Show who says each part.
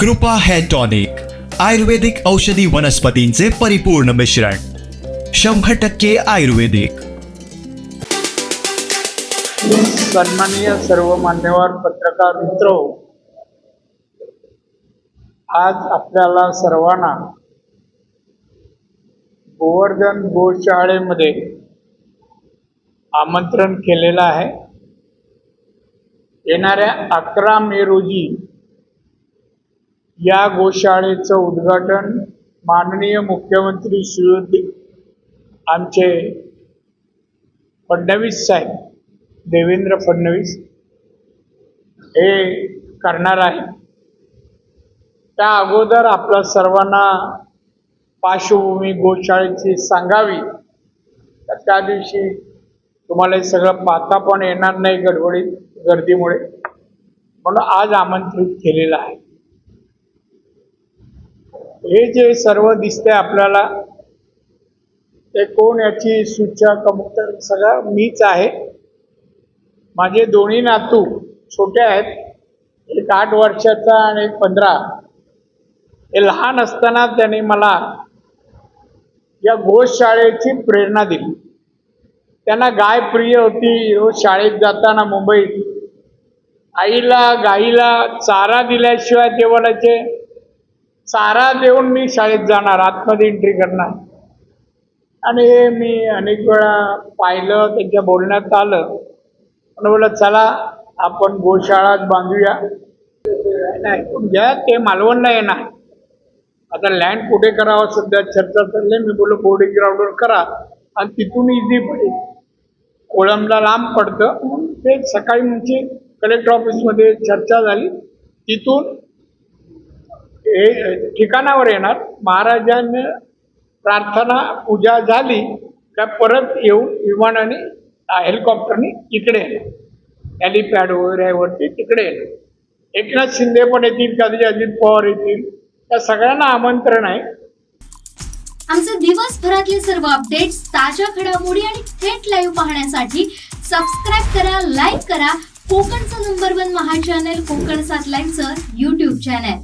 Speaker 1: कृपा हॅटॉनिक टॉनिक आयुर्वेदिक औषधी वनस्पतींचे परिपूर्ण मिश्रण शंभर टक्के आयुर्वेदिक.
Speaker 2: सन्माननीय सर्व मान्यवर पत्रकार मित्र आज आपल्याला सर्वांना गोवर्धन गोशाळेमध्ये आमंत्रण केलेलं आहे. येणाऱ्या अकरा मे रोजी या गोशाळेचं उद्घाटन माननीय मुख्यमंत्री श्री आमचे फडणवीस साहेब देवेंद्र फडणवीस हे करणार आहे त्या अगोदर आपल्या सर्वांना पार्श्वभूमी गोशाळेची सांगावी. तर त्या दिवशी तुम्हाला हे सगळं पाहता पण येणार नाही गडबडीत गर्दीमुळे. म्हणून आज आमंत्रित केलेलं आहे. हे जे सर्व दिसते आपल्याला ते कोण याची सूचना कमुक्त सगळं मीच आहे. माझे दोन्ही नातू छोटे आहेत एक आठ वर्षाचा आणि एक पंधरा. हे लहान असताना त्यांनी मला या गोशाळेची प्रेरणा दिली. त्यांना गाय प्रिय होती रोज शाळेत जाताना मुंबईत. आईला गाईला चारा दिल्याशिवाय ते बोलायचे चारा देऊन मी शाळेत जाणार आतमध्ये एंट्री करणार. आणि हे मी अनेक वेळा पाहिलं त्यांच्या बोलण्यात आलं. पण बोललं चला आपण गोशाळाच बांधूया. नाही घ्या ते मालवणला येणार. आता लँड कुठे करावं? सध्या चर्चा चालली मी बोललो बोर्डिंग ग्राउंडवर करा. आणि तिथून इझी पडेल. कोळंबला लांब पडतं. ते सकाळी म्हणजे कलेक्टर ऑफिसमध्ये चर्चा झाली. तिथून हे ठिकाणावर येणार. महाराजांनी प्रार्थना पूजा झाली का परत येऊन विमानाने हेलिकॉप्टरने इकडे येणार. हॅलिपॅड वगैरे वरती तिकडे येणार. एकनाथ शिंदे पण येतील कधी अजित पवार येतील. त्या सगळ्यांना आमंत्रण आहे.
Speaker 3: आमचे दिवसभरातले सर्व अपडेट्स ताज्या घडामोडी आणि थेट लाईव्ह पाहण्यासाठी सबस्क्राईब करा लाईक करा. कोकणचं नंबर वन महा चॅनल कोकण सात लाईव्हचं युट्यूब चॅनल